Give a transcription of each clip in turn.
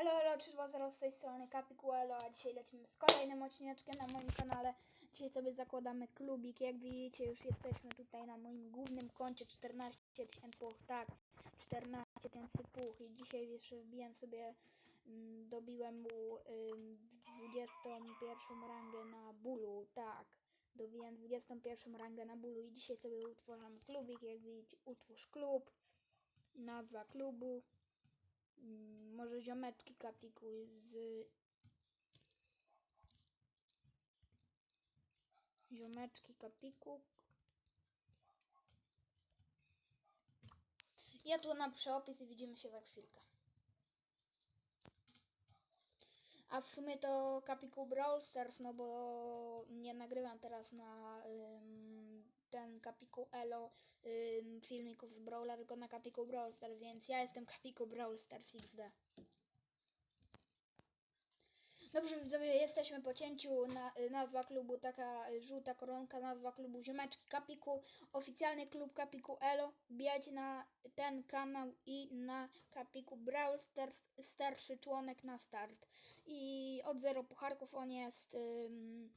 Elo, elo, 320 z tej strony Kapiku Elo, a dzisiaj lecimy z kolejnym odcineczkiem na moim kanale. Dzisiaj sobie zakładamy klubik, jak widzicie już jesteśmy tutaj na moim głównym koncie 14 tysięcy puch, tak, 14 tysięcy puch i dzisiaj jeszcze wbiłem sobie, mm, dobiłem mu ym, 21 rangę na bólu, tak, dobiłem 21 rangę na bólu i dzisiaj sobie utworzę klubik, jak widzicie, utwórz klub, nazwa klubu. Mm, może ziomeczki kapliku z ziomeczki kapiku. Ja tu na przeopis i widzimy się za chwilkę. A w sumie to Kapiku Brawl Stars, no bo nie nagrywam teraz na ym, ten Kapiku Elo ym, filmików z Brawla, tylko na Kapiku Brawl Stars, więc ja jestem Kapiku Brawl Stars XD. Dobrze, widzowie, jesteśmy po cięciu. Na, y, nazwa klubu taka y, żółta koronka, nazwa klubu Ziomeczki Kapiku. Oficjalny klub Kapiku Elo. Wbijajcie na ten kanał i na Kapiku Brawl Stars, starszy członek na start. I od zero pucharków on jest ym,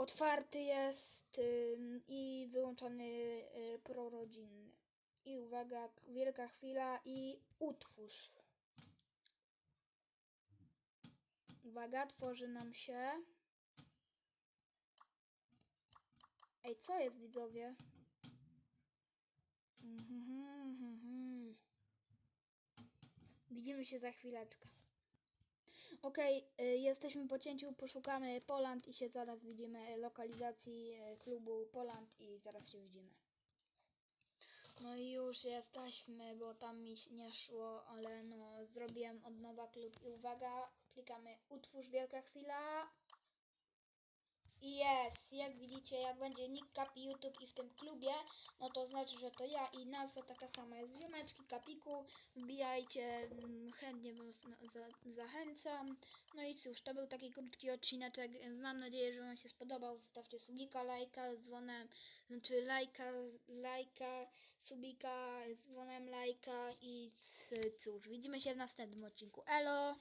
otwarty jest i wyłączony y, prorodzinny. I uwaga, wielka chwila i utwórz. Uwaga, tworzy nam się. Ej, co jest widzowie? Mhm, mhm, mhm. Widzimy się za chwileczkę. Okej, y, jesteśmy po cięciu, poszukamy Poland i się zaraz widzimy lokalizacji y, klubu Poland i zaraz się widzimy. No i już jesteśmy, bo tam mi nie szło, ale no zrobiłem od nowa klub i uwaga, klikamy utwórz wielka chwila. Jest, jak widzicie, jak będzie nick Kapi YouTube i w tym klubie, no to znaczy, że to ja i nazwa taka sama jest Ziomeczki Kapiku, wbijajcie, mm, chętnie was zachęcam. No i cóż, to był taki krótki odcineczek, mam nadzieję, że wam się spodobał, zostawcie subika, lajka, dzwonem, znaczy lajka, lajka, subika, dzwonem lajka i cóż, widzimy się w następnym odcinku, elo!